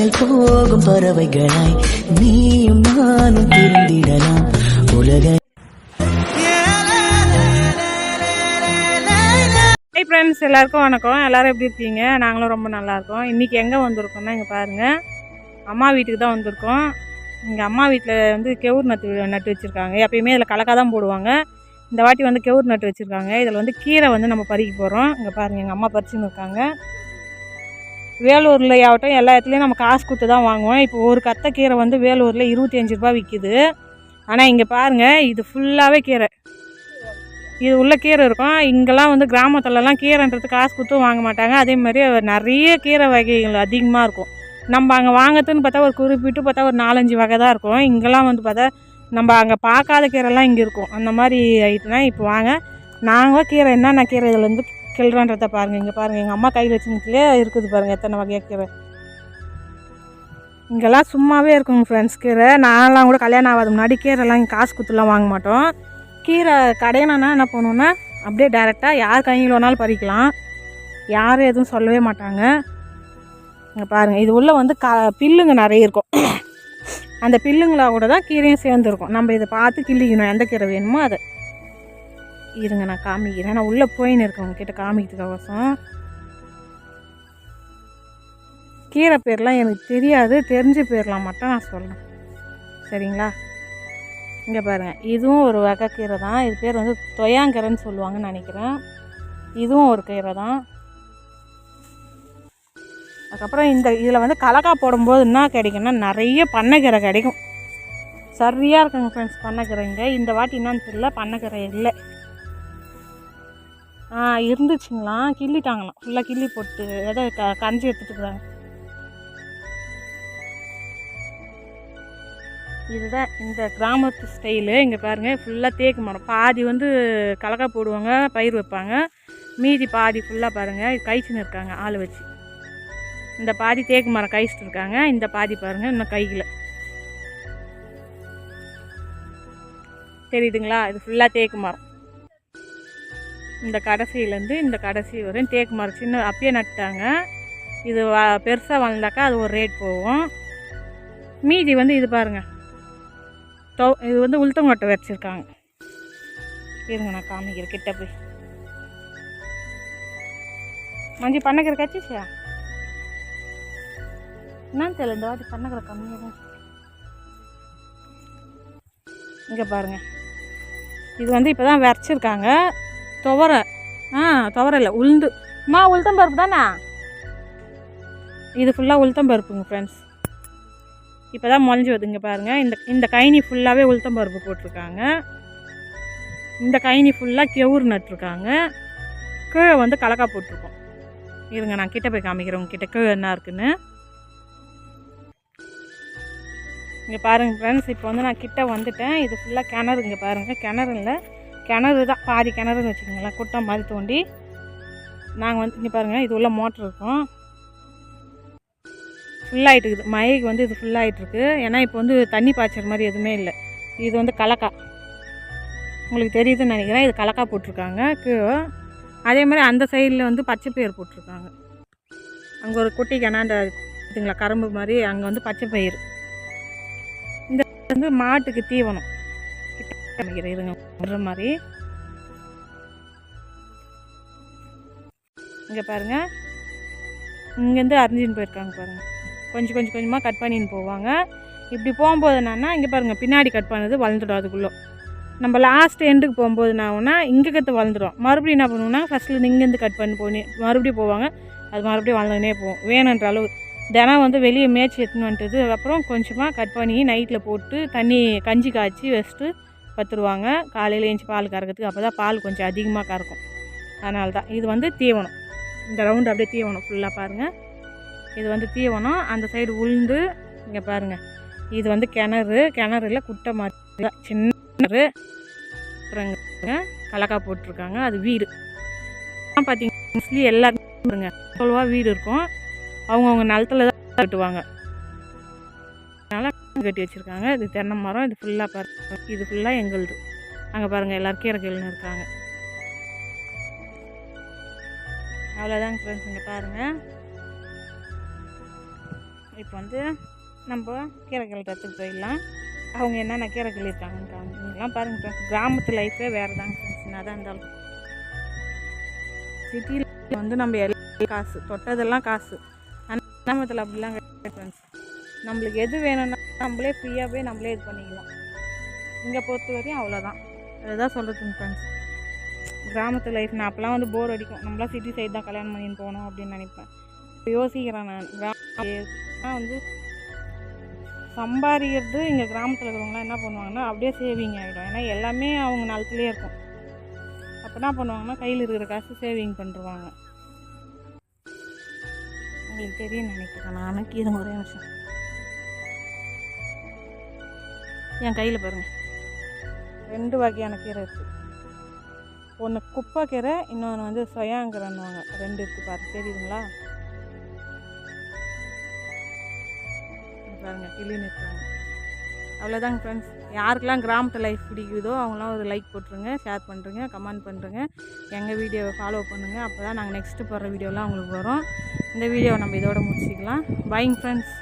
விண்ணை போகும் பறவைகளாய் நீயும் நானும் திருந்திடலாம் உலக ஃப்ரெண்ட்ஸ் எல்லாருக்கும் வணக்கம். எல்லாரும் எப்படி இருக்கீங்க? நாங்களும் ரொம்ப நல்லா இருக்கோம். இன்றைக்கி எங்கே வந்திருக்கோம்னா இங்கே பாருங்கள் அம்மா வீட்டுக்கு தான் வந்திருக்கோம். எங்கள் அம்மா வீட்டில் வந்து கெவுர் நட்டு நட்டு வச்சுருக்காங்க. எப்பயுமே இதில் கலக்கா தான் போடுவாங்க. இந்த வாட்டி வந்து கெவுர் நட்டு வச்சுருக்காங்க. இதில் வந்து கீரை வந்து நம்ம பறிக்க போகிறோம் இங்கே பாருங்கள் எங்கள் அம்மா பறிச்சுன்னு இருக்காங்க. வேலூரில் ஆகட்டும் எல்லா இடத்துலையும் நம்ம காசு கொடுத்து தான் வாங்குவோம். இப்போ ஒரு கத்தை கீரை வந்து வேலூரில் இருபத்தி அஞ்சு ரூபா விற்கிது ஆனால் இங்கே பாருங்கள் இது ஃபுல்லாகவே கீரை. இது உள்ள கீரை இருக்கும். இங்கெல்லாம் வந்து கிராமத்துலலாம் கீரைன்றது காசு கொடுத்து வாங்க மாட்டாங்க. அதே மாதிரி நிறைய கீரை வகைகள் அதிகமாக இருக்கும். நம்ம அங்கே வாங்கறதுன்னு பார்த்தா ஒரு குறிப்பிட்டு பார்த்தா ஒரு நாலஞ்சு வகை தான் இருக்கும். இங்கெல்லாம் வந்து பார்த்தா நம்ம அங்கே பார்க்காத கீரைலாம் இங்கே இருக்கும். அந்த மாதிரி ஐட்டம் இப்போ வாங்க நாங்கள் கீரை என்னென்ன கீரை இதில் வந்து கிள்றன்றதை பாருங்கள் இங்கே பாருங்கள் எங்கள் அம்மா கையில் வச்சுக்கிட்டே இருக்குது பாருங்கள் எத்தனை வகையாக கீரை. இங்கெல்லாம் சும்மாவே இருக்குங்க ஃப்ரெண்ட்ஸ் கீரை. நான்லாம் கூட கல்யாணம் ஆகாத முன்னாடி கீரைலாம் இங்கே காசு குத்துலாம் வாங்க மாட்டோம். கீரை கடையினா என்ன பண்ணுவோன்னா அப்படியே டேரெக்டாக யார் கையில் வேணாலும் பறிக்கலாம். யாரும் எதுவும் சொல்லவே மாட்டாங்க. இங்கே பாருங்கள் இது உள்ள வந்து க பில்லுங்க நிறைய இருக்கும். அந்த பில்லுங்களா கூட தான் கீரையும் சேர்ந்துருக்கும் நம்ம இதை பார்த்து கிள்ளிக்கணும் எந்த கீரை வேணுமோ அதை. இருங்க நான் காமிக்கிறேன். நான் உள்ளே போயின்னு இருக்கேன் உங்ககிட்ட காமிக்கிறதுக்கோசம் கீரை பேர்லாம் எனக்கு தெரியாது தெரிஞ்ச பேர்லாம் மட்டும் நான் சொல்கிறேன் சரிங்களா? இங்கே பாருங்கள் இதுவும் ஒரு வகை கீரை தான். இது பேர் வந்து தொயாங்கரைன்னு சொல்லுவாங்கன்னு நினைக்கிறேன். இதுவும் ஒரு கீரை தான். அதுக்கப்புறம் இந்த இதில் வந்து கலக்கா போடும்போது என்ன கிடைக்கும்னா நிறைய பண்ணைக்கீரை கிடைக்கும். சரியாக இருக்குங்க ஃப்ரெண்ட்ஸ் பண்ணைக்கீரை இந்த வாட்டி என்னன்னு தெரியல பண்ணைக்கீரை இல்லை. இருந்துச்சுங்களாம் கிள்ளிட்டாங்களாம். ஃபுல்லாக கிள்ளி போட்டு எதை க கஞ்சி எடுத்துகிட்டு இருக்கிறாங்க இதுதான் இந்த கிராமத்து ஸ்டைலு. இங்கே பாருங்கள் ஃபுல்லாக தேக்கு மரம். பாதி வந்து கலக்கா போடுவாங்க பயிர் வைப்பாங்க. மீதி பாதி ஃபுல்லாக பாருங்கள் கைச்சின்னு இருக்காங்க ஆள் வச்சு. இந்த பாதி தேக்கு மரம் கைச்சிட்டு இருக்காங்க இந்த பாதி பாருங்கள் இன்னும் கையில் தெரியுதுங்களா? இது ஃபுல்லாக தேக்கு மரம். இந்த கடைசியிலேருந்து இந்த கடைசி வரையும் தேக்கு மரம் சின்ன அப்பயே நட்டாங்க இது பெருசாக வளர்ந்தாக்கா அது ஒரு ரேட் போகும். மீதி வந்து இது பாருங்கள் டோ இது வந்து உளுத்தங்கொட்டை வச்சுருக்காங்க. இருங்க நான் காமிக்கிறேன் கிட்ட போய். மஞ்சி பண்ணக்கிற கச்சிச்சியா என்னன்னு தெரியல இந்த வாட்டி பண்ணக்கிற கம்மியாக தான் இங்கே பாருங்க. இது வந்து இப்போ தான் வரைச்சிருக்காங்க துவரை. ஆ துவரை இல்லை உளுந்து அம்மா உளுத்தம்பருப்பு தானே? இது ஃபுல்லாக உளுத்தம் பருப்புங்க ஃப்ரெண்ட்ஸ் இப்போ தான் முளைஞ்சி வருதுங்க பாருங்கள் இந்த இந்த கைனி ஃபுல்லாகவே உளுத்தம் பருப்பு போட்டிருக்காங்க. இந்த கைனி ஃபுல்லாக கெவுர் நட்டுருக்காங்க. கீழே வந்து கலக்கா போட்டிருக்கோம். இருங்க நான் கிட்டே போய் காமிக்கிறேன். உங்ககிட்ட கீழே என்ன இருக்குன்னு. இங்கே பாருங்கள் ஃப்ரெண்ட்ஸ் இப்போ வந்து நான் கிட்டே வந்துட்டேன். இது ஃபுல்லாக கிணறு இங்கே பாருங்கள் கிணறு இல்லை கிணறு தான் பாதி கிணறுன்னு வச்சுக்கோங்களேன் குட்டம் மாதிரி தோண்டி. நாங்கள் வந்து இங்கே பாருங்கள் இது உள்ள மோட்ரு இருக்கும். ஃபுல்லாகிட்டு இருக்குது மழைக்கு வந்து இது ஃபுல்லாகிட்டு இருக்குது ஏன்னா இப்போ வந்து தண்ணி பாய்ச்சற மாதிரி எதுவுமே இல்லை. இது வந்து கலக்கா. உங்களுக்கு தெரியுதுன்னு நினைக்கிறேன் இது கலக்கா போட்டிருக்காங்க. கீழே அதே மாதிரி அந்த சைடில் வந்து பச்சை பயிர் போட்டிருக்காங்க. அங்கே ஒரு குட்டி கிணாண்ட இதுங்களா கரும்பு மாதிரி அங்கே வந்து பச்சை பயிர். இந்த வந்து மாட்டுக்கு தீவனம். கிட்ட இருங்க விடுற மாதிரி. இங்கே பாருங்கள் இங்கேருந்து அரிஞ்சின்னு போயிருக்காங்க பாருங்கள் கொஞ்சம் கொஞ்சம் கொஞ்சமாக கட் பண்ணின்னு போவாங்க. இப்படி போகும்போது என்னன்னா இங்கே பாருங்கள் பின்னாடி கட் பண்ணது வளர்ந்துடும் அதுக்குள்ளே. நம்ம லாஸ்ட் எண்டுக்கு போகும்போது என்ன ஆகும்னா இங்கே கற்று வளர்ந்துடும். மறுபடியும் என்ன பண்ணுவோம்னா ஃபஸ்ட்டில் இங்கேருந்து கட் பண்ணி போனி மறுபடியும் போவாங்க. அது மறுபடியும் வளர்ந்துனே போகும். வேணுன்ற அளவு தினம் வந்து வெளியே மேய்ச்சி எடுத்துன்னு வந்துட்டு அப்புறம் கொஞ்சமாக கட் பண்ணி நைட்டில் போட்டு தண்ணி கஞ்சி காய்ச்சி வச்சுட்டு பத்துருவாங்க. காலையில் ஏஞ்சி பால் கறக்கிறதுக்கு அப்போ தான் பால் கொஞ்சம் அதிகமாக கறக்கும் அதனால தான் இது வந்து தீவனம். இந்த ரவுண்டு அப்படியே தீவனம் ஃபுல்லாக பாருங்கள் இது வந்து தீவனம். அந்த சைடு உளுந்து இங்கே பாருங்கள் இது வந்து கிணறு. கிணறுல குட்டை மாதிரி சின்ன கிணறு. அப்புறம் கலக்கா போட்டிருக்காங்க. அது வீடு. பார்த்தீங்கன்னா மோஸ்ட்லி எல்லாருமே பாருங்க வீடு இருக்கும். அவங்கவுங்க நிலத்துல தான் கட்டுவாங்க கட்டி வச்சுருக்காங்க. இது தென்னை மரம் இது ஃபுல்லாக பாருங்க. இது ஃபுல்லாக எங்களுது. அங்கே பாருங்கள் எல்லாரும் கீரை இருக்காங்க. அவ்வளோதாங்க ஃப்ரெண்ட்ஸ் இங்கே பாருங்கள் இப்போ வந்து நம்ம கீரை கிளட்டத்துக்கு போயிடலாம். அவங்க என்னென்ன கீரை கிளியிருக்காங்கன்னு காமிக்கலாம் பாருங்க கிராமத்து லைஃபே வேறு தாங்க ஃப்ரெண்ட்ஸ் என்னதான் இருந்தாலும். சிட்டியில் வந்து நம்ம எல்லாம் காசு தொட்டதெல்லாம் காசு. ஆனால் கிராமத்தில் அப்படிலாம் கிடையாது ஃப்ரெண்ட்ஸ் நம்மளுக்கு எது வேணும்னா நம்மளே ஃப்ரீயாகவே நம்மளே இது பண்ணிக்கலாம். இங்கே பொறுத்த வரையும் அவ்வளோதான் அதுதான் சொல்கிறதுங்க ஃப்ரெண்ட்ஸ் கிராமத்து லைஃப் நான் அப்போலாம் வந்து போர் அடிக்கும். நம்மளாம் சிட்டி சைடு தான் கல்யாணம் பண்ணின்னு போகணும் அப்படின்னு நினைப்பேன். இப்போ யோசிக்கிறேன் நான். கிராம வந்து சம்பாதிக்கிறது இங்கே கிராமத்தில் இருக்கிறவங்களாம் என்ன பண்ணுவாங்கன்னா அப்படியே சேவிங் ஆகிடும் ஏன்னா எல்லாமே அவங்க நிலத்துலேயே இருக்கும். அப்போ என்ன பண்ணுவாங்கன்னா கையில் இருக்கிற காசு சேவிங் பண்ணுருவாங்க. உங்களுக்கு தெரியும் நினைக்கிறேன். நான் கீழே ஒரே நிமிஷம். என் கையில் பாருங்கள் ரெண்டு வகையான கீரை இருக்குது ஒன்று குப்பை கீரை இன்னொன்று வந்து சொயாங்கிறன்னுவாங்க. ரெண்டு இருக்குது பாரு தெரியுதுங்களா? பாருங்க கிளி நிற்கிறாங்க. அவ்வளோதாங்க ஃப்ரெண்ட்ஸ் யாருக்கெல்லாம் கிராமத்து லைஃப் பிடிக்குதோ அவங்களாம் ஒரு லைக் போட்டுருங்க ஷேர் பண்ணுறங்க கமெண்ட் பண்ணுறங்க எங்கள் வீடியோவை ஃபாலோ பண்ணுங்கள் அப்போ தான் நாங்கள் நெக்ஸ்ட்டு போடுற வீடியோலாம் உங்களுக்கு வரும். இந்த வீடியோவை நம்ம இதோட முடிச்சிக்கலாம். பைங் ஃப்ரெண்ட்ஸ்